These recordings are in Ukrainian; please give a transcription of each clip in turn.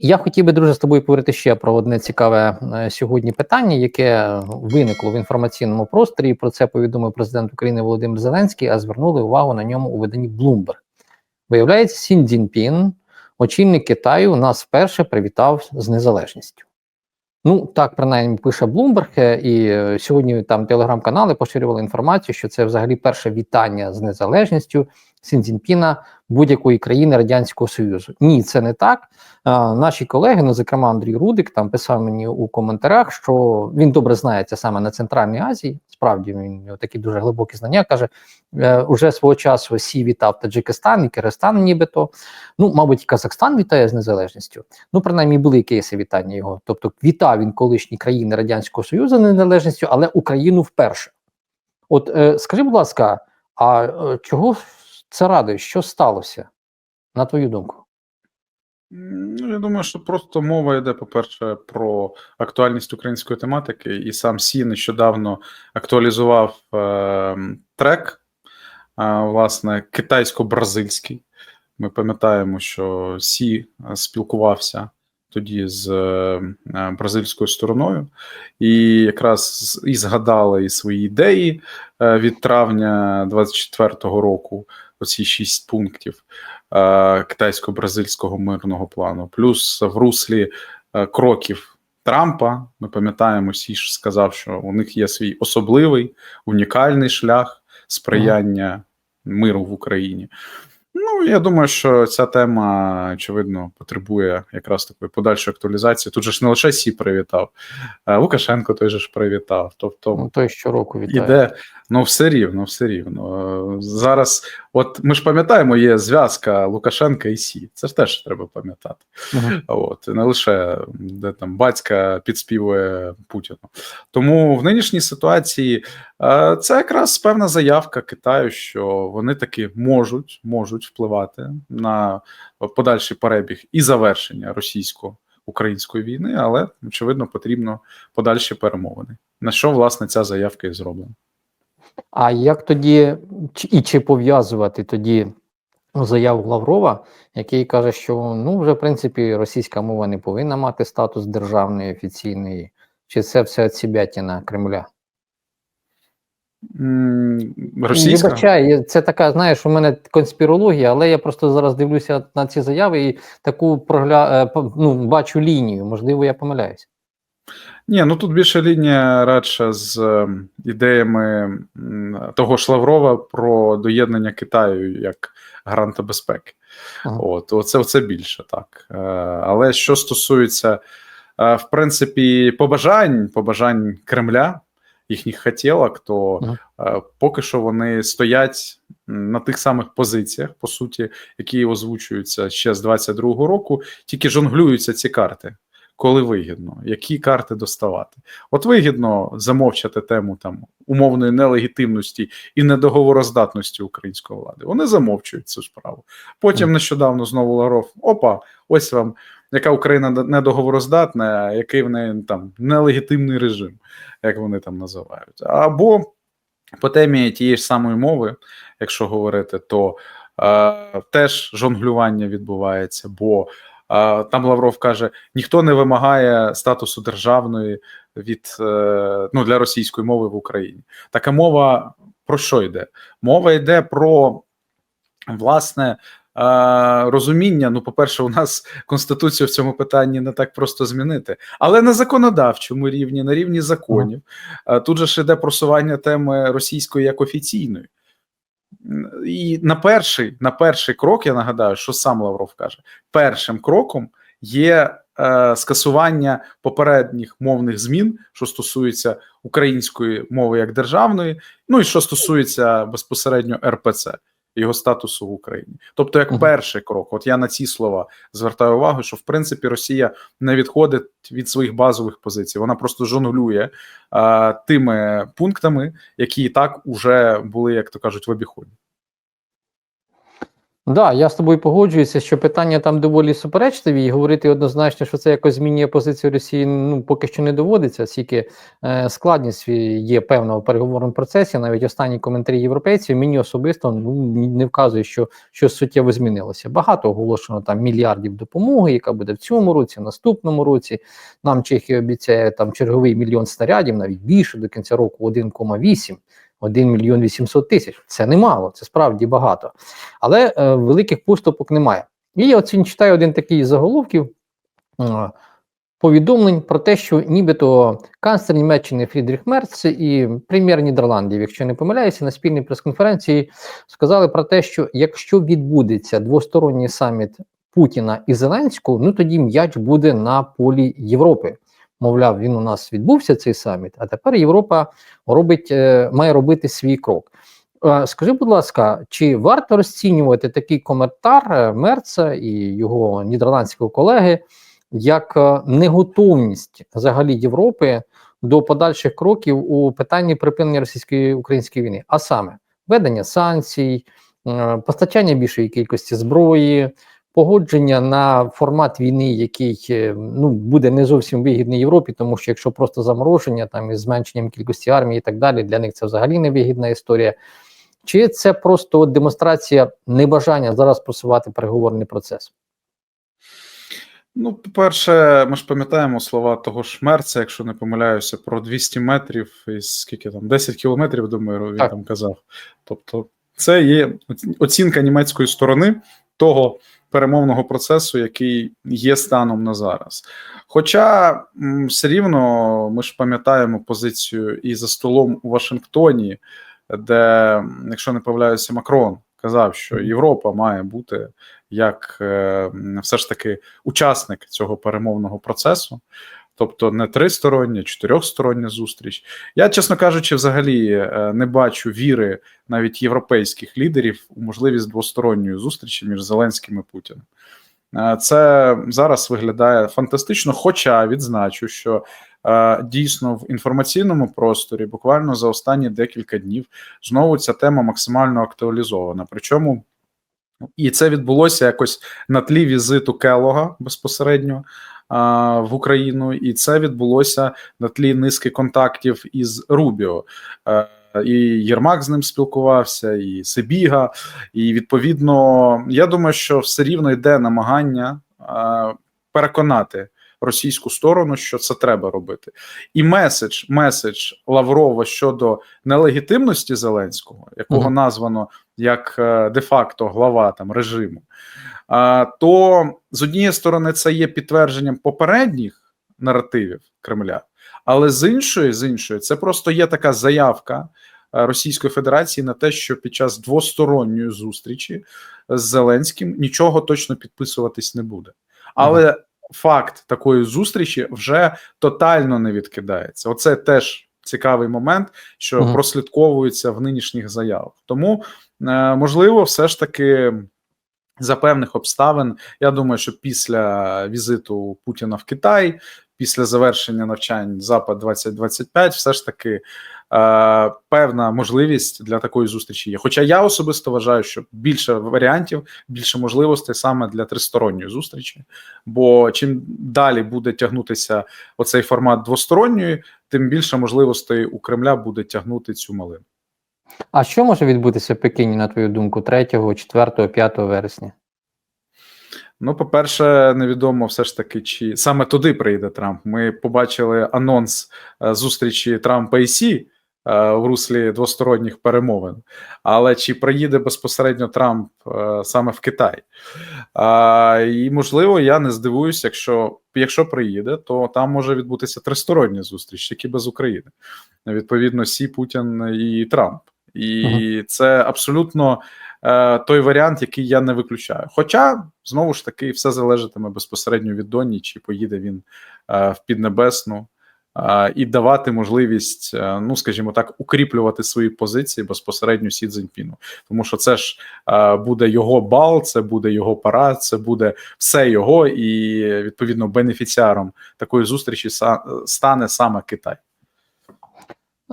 Я хотів би, друже, з тобою поговорити ще про одне цікаве е, сьогодні питання, яке виникло в інформаційному просторі. Про це повідомив президент України Володимир Зеленський, а звернули увагу на ньому у виданні Bloomberg. Виявляється, Сін Дзінпін, очільник Китаю, нас вперше привітав з незалежністю. Ну, так принаймні пише Bloomberg, е, і е, сьогодні там телеграм-канали поширювали інформацію, що це взагалі перше вітання з незалежністю Сінзінпіна будь-якої країни Радянського Союзу. Ні, це не так. А, наші колеги, ну зокрема Андрій Рудик, там писав мені у коментарях, що він добре знається саме на Центральній Азії. Справді він такі дуже глибокі знання. каже, е, уже свого часу Сі вітав Таджикистан і Киргизстан, нібито. Ну, мабуть, Казахстан вітає з незалежністю. Ну, принаймні, були кейси вітання його. Тобто, вітав він колишні країни Радянського Союзу з незалежністю, але Україну вперше. От е, скажи, будь ласка, а е, чого це радує? Що сталося, на твою думку? Ну, я думаю, що просто мова йде, по-перше, про актуальність української тематики, і сам Сі нещодавно актуалізував е, трек, е, власне, китайсько-бразильський. Ми пам'ятаємо, що Сі спілкувався тоді з е, бразильською стороною, і якраз і згадали і свої ідеї е, від травня 24-го року, оці шість пунктів е, китайсько-бразильського мирного плану, плюс в руслі е, кроків. Трампа, ми пам'ятаємо, Сі ж сказав, що у них є свій особливий унікальний шлях сприяння миру в Україні. Ну, я думаю, що ця тема, очевидно, потребує якраз такої подальшої актуалізації. Тут же ж не лише Сі привітав, а Лукашенко той же ж привітав. Тобто, Ну, той щороку вітає. іде, ну все рівно, все рівно. Зараз, от ми ж пам'ятаємо, є зв'язка Лукашенка і Сі. Це ж теж треба пам'ятати. Мгм. От не лише де там батька підспівує Путіну. Тому в нинішній ситуації е, це якраз певна заявка Китаю, що вони таки можуть, можуть впливати на подальший перебіг і завершення російсько-української війни, але очевидно потрібно подальші перемовини. На що власне ця заявка і зроблена. А як тоді і чи пов'язувати тоді заяву Лаврова, який каже, що ну вже в принципі російська мова не повинна мати статус державної офіційної, чи це все отсібятіна Кремля? М, Російська Вибачай, це така, знаєш, у мене конспірологія, але я просто зараз дивлюся на ці заяви і таку прогля... е, ну, бачу лінію. Можливо, я помиляюся. Ні, ну тут більше лінія радше з е, ідеями того ж Лаврова про доєднання Китаю як гаранта безпеки. Ага. От, оце, оце більше так. Е, Але що стосується, е, в принципі, побажань, побажань Кремля, їхніх хотілок, то Ага. е, поки що вони стоять на тих самих позиціях, по суті, які озвучуються ще з 22-го року, тільки жонглюються ці карти. Коли вигідно, які карти доставати? От вигідно замовчати тему там умовної нелегітимності і недоговороздатності української влади. Вони замовчують цю справу. Потім нещодавно знову Лавров, опа, ось вам яка Україна недоговороздатна, а який в неї там нелегітимний режим, як вони там називають. Або по темі тієї ж самої мови, якщо говорити, то е, теж жонглювання відбувається, бо там Лавров каже: ніхто не вимагає статусу державної від е, ну, для російської мови в Україні. Така мова про що йде? Мова йде про власне. е, Розуміння, ну, по-перше, у нас конституцію в цьому питанні не так просто змінити, але на законодавчому рівні, на рівні законів, е, тут же ж іде просування теми російської як офіційної. І на перший, на перший крок, я нагадаю, що сам Лавров каже: першим кроком є е, скасування попередніх мовних змін, що стосується української мови як державної, ну і що стосується безпосередньо РПЦ. Його статусу в Україні, тобто, як Мгм. перший крок, от я на ці слова звертаю увагу, що в принципі Росія не відходить від своїх базових позицій. Вона просто жонглює а, тими пунктами, які і так уже були, як то кажуть, в обіході. Да, я з тобою погоджуюся, що питання там доволі суперечливі, і говорити однозначно, що це якось змінює позицію Росії, ну поки що не доводиться, оскільки е, складність є певна в переговорному процесі. Навіть останні коментарі європейців мені особисто ну не вказує, що щось суттєво змінилося. Багато оголошено там мільярдів допомоги, яка буде в цьому році, в наступному році. Нам Чехія обіцяє там черговий мільйон снарядів, навіть більше до кінця року 1,8. 1 мільйон 800 тисяч. Це немало, це справді багато. Але е, великих поступок немає. І я оцін читаю один такий заголовків е, повідомлень про те, що нібито канцлер Німеччини Фрідріх Мерц і прем'єр Нідерландів, якщо не помиляюся, на спільній прес-конференції сказали про те, що якщо відбудеться двосторонній саміт Путіна і Зеленського, ну тоді м'яч буде на полі Європи. Мовляв, він у нас відбувся цей саміт, а тепер Європа робить, е, має робити свій крок. Е, Скажи, будь ласка, чи варто розцінювати такий коментар е, Мерца і його нідерландського колеги як неготовність взагалі Європи до подальших кроків у питанні припинення російської української війни, а саме ведення санкцій, постачання більшої кількості зброї, погодження на формат війни, який е, ну буде не зовсім вигідний Європі, тому що якщо просто замороження там із зменшенням кількості армії і так далі, для них це взагалі невигідна історія. Чи це просто демонстрація небажання зараз просувати переговорний процес? Ну, по-перше, ми ж пам'ятаємо слова того ж Мерца, якщо не помиляюся, про 200 метрів і скільки там 10 кілометрів, думаю, він Так. там казав. Тобто, це є оцінка німецької сторони того перемовного процесу, який є станом на зараз. Хоча все рівно ми ж пам'ятаємо позицію і за столом у Вашингтоні, де, якщо не помиляюся, Макрон казав, що Європа має бути як е, все ж таки учасник цього перемовного процесу. Тобто не тристороння, чотирьохстороння зустріч. Я, чесно кажучи, взагалі е, не бачу віри навіть європейських лідерів у можливість двосторонньої зустрічі між Зеленським і Путіним. Е, Це зараз виглядає фантастично. Хоча відзначу, що е, дійсно в інформаційному просторі буквально за останні декілька днів знову ця тема максимально актуалізована. Причому і це відбулося якось на тлі візиту Келога безпосередньо в Україну, і це відбулося на тлі низки контактів із Рубіо. Е, І Єрмак з ним спілкувався, і Сибіга. І відповідно, я думаю, що все рівно йде намагання а, переконати російську сторону, що це треба робити. І меседж, меседж Лаврова щодо нелегітимності Зеленського, якого Мгм. названо як е, де-факто глава там режиму. То з однієї сторони це є підтвердженням попередніх наративів Кремля, але з іншої, з іншої, це просто є така заявка е, Російської Федерації на те, що під час двосторонньої зустрічі з Зеленським нічого точно підписуватись не буде. Але факт такої зустрічі вже тотально не відкидається. Оце теж цікавий момент, що Мгм. прослідковується в нинішніх заявах. Тому е, можливо, все ж таки. За певних обставин, я думаю, що після візиту Путіна в Китай, після завершення навчань Запад 2025, все ж таки е, певна можливість для такої зустрічі є. Хоча я особисто вважаю, що більше варіантів, більше можливостей саме для тристоронньої зустрічі. Бо чим далі буде тягнутися оцей формат двосторонньої, тим більше можливостей у Кремля буде тягнути цю малину. А що може відбутися в Пекіні, на твою думку, 3, 4, 5 вересня? Ну, по-перше, невідомо все ж таки, чи саме туди прийде Трамп. Ми побачили анонс е, зустрічі Трампа і Сі е, в руслі двосторонніх перемовин. Але чи приїде безпосередньо Трамп е, саме в Китай? І можливо, я не здивуюся, якщо якщо приїде, то там може відбутися тристороння зустріч, тільки без України. Відповідно, Сі, Путін і Трамп. І Мгм. це абсолютно е, той варіант, який я не виключаю. Хоча знову ж таки все залежатиме безпосередньо від Доні, чи поїде він е, в Піднебесну е, і давати можливість, е, ну скажімо так, укріплювати свої позиції безпосередньо Сі Цзіньпіну. Тому що це ж е, буде його бал, це буде його парад, це буде все його, і відповідно бенефіціаром такої зустрічі стане саме Китай.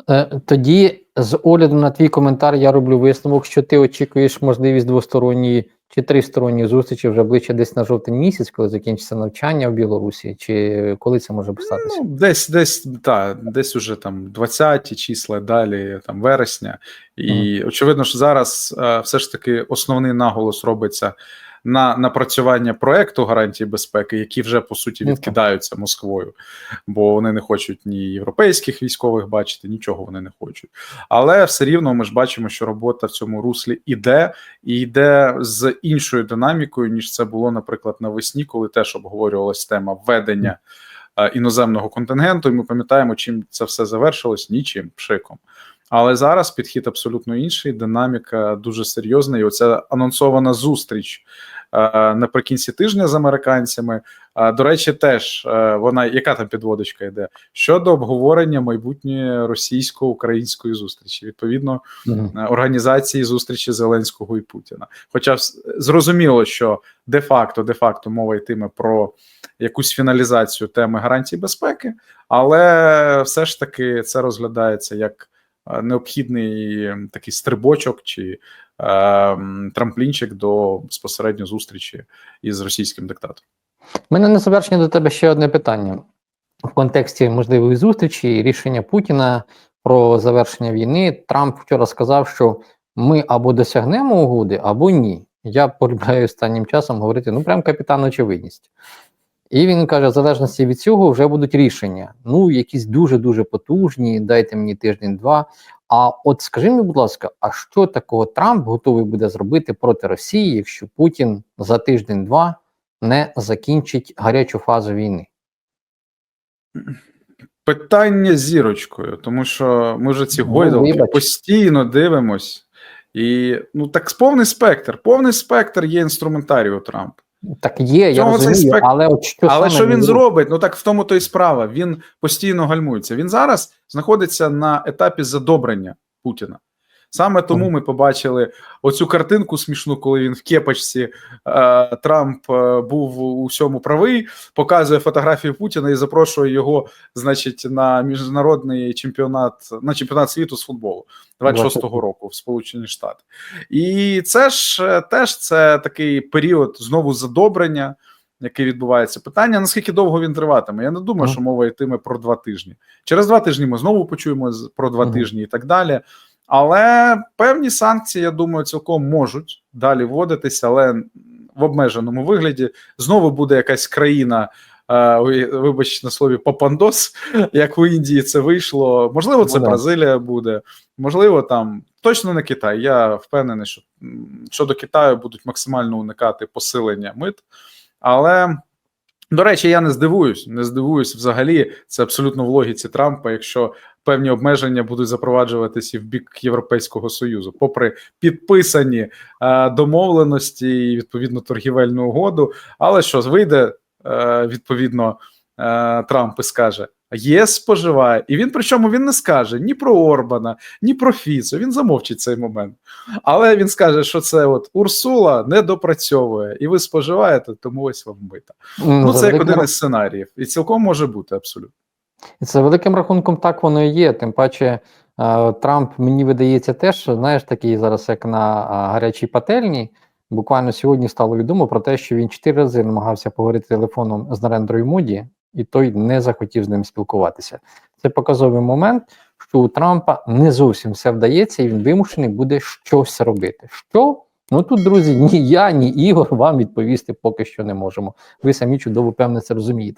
Е, Тоді, з огляду на твій коментар, я роблю висновок, що ти очікуєш можливість двосторонньої Чи тристоронні зустрічі вже ближче десь на жовтень місяць, коли закінчиться навчання в Білорусі, чи коли це може статися? Ну, десь, десь, та, десь уже там 20 числа, далі там вересня. І очевидно, що зараз е, все ж таки основний наголос робиться на напрацювання проекту гарантії безпеки, які вже по суті Ну, відкидаються Москвою, бо вони не хочуть ні європейських військових бачити, нічого вони не хочуть. Але все рівно ми ж бачимо, що робота в цьому руслі іде, і йде з іншою динамікою, ніж це було, наприклад, навесні, коли теж обговорювалась тема введення е, іноземного контингенту. І ми пам'ятаємо, чим це все завершилось нічим пшиком. Але зараз підхід абсолютно інший, динаміка дуже серйозна. І оця анонсована зустріч наприкінці тижня з американцями. Е, до речі, теж е, вона яка там підводочка йде щодо обговорення майбутньої російсько-української зустрічі. Відповідно, е, організації зустрічі Зеленського і Путіна. Хоча зрозуміло, що де-факто, де-факто мова йтиме про якусь фіналізацію теми гарантій безпеки, але все ж таки це розглядається як е, необхідний такий стрибочок чи е, трамплінчик до безпосередньо зустрічі із російським диктатором. Мене на завершення до тебе ще одне питання в контексті можливої зустрічі і рішення Путіна про завершення війни. Трамп вчора сказав, що ми або досягнемо угоди, або ні. Я полюбляю останнім часом говорити ну прям капітан очевидність. І він каже: в залежності від цього вже будуть рішення. Ну, якісь дуже дуже потужні. Дайте мені тиждень-два. А от скажи мені, будь ласка, а що такого Трамп готовий буде зробити проти Росії, якщо Путін за тиждень-два не закінчить гарячу фазу війни? Питання зірочкою, тому що ми вже ці Ну, гойдалки вибач. постійно дивимось. І ну так повний спектр. Повний спектр є інструментарій у Трампа. Так є, я розумію, спек- але от що Але що він зробить? Ну так в тому то й справа. Він постійно гальмується. Він зараз знаходиться на етапі задобрення Путіна. Саме тому ми побачили оцю картинку смішну, коли він в кепочці е, Трамп е, був у всьому правий, показує фотографію Путіна і запрошує його, значить, на міжнародний чемпіонат на чемпіонат світу з футболу 26-го року в Сполучені Штати. І це ж е, теж це такий період знову задобрення який відбувається. Питання: наскільки довго він триватиме? Я не думаю, що мова йтиме про два тижні. Через два тижні ми знову почуємо про два тижні і так далі. Але певні санкції, я думаю, цілком можуть далі вводитися, але в обмеженому вигляді знову буде якась країна. е, ви- Вибач на слові Папандос, як в Індії це вийшло. Можливо, це Ну. Бразилія буде, можливо, там точно не Китай. Я впевнений, що щодо Китаю будуть максимально уникати посилення мит. Але до речі, я не здивуюсь, не здивуюсь взагалі. Це абсолютно в логіці Трампа, якщо певні обмеження будуть запроваджуватися і в бік Європейського союзу, попри підписані е, домовленості і відповідно торгівельну угоду. Але що вийде е, відповідно е, Трамп і скаже. ЄС споживає, і він причому він не скаже ні про Орбана, ні про Фіцо. Він замовчить цей момент. Але він скаже, що це от Урсула не допрацьовує, і ви споживаєте, тому ось вам бита. Ну, за це як один із сценаріїв, і цілком може бути абсолютно. І Це великим рахунком так воно і є. Тим паче, Трамп, мені видається, теж, знаєш, такий зараз, як на гарячій пательні. Буквально сьогодні стало відомо про те, що він чотири рази намагався поговорити телефоном з Нарендрою Моді, і той не захотів з ним спілкуватися. Це показовий момент, що у Трампа не зовсім все вдається, і він вимушений буде щось робити. Що? Ну тут, друзі, ні я, ні Ігор вам відповісти поки що не можемо. Ви самі чудово певне це розумієте.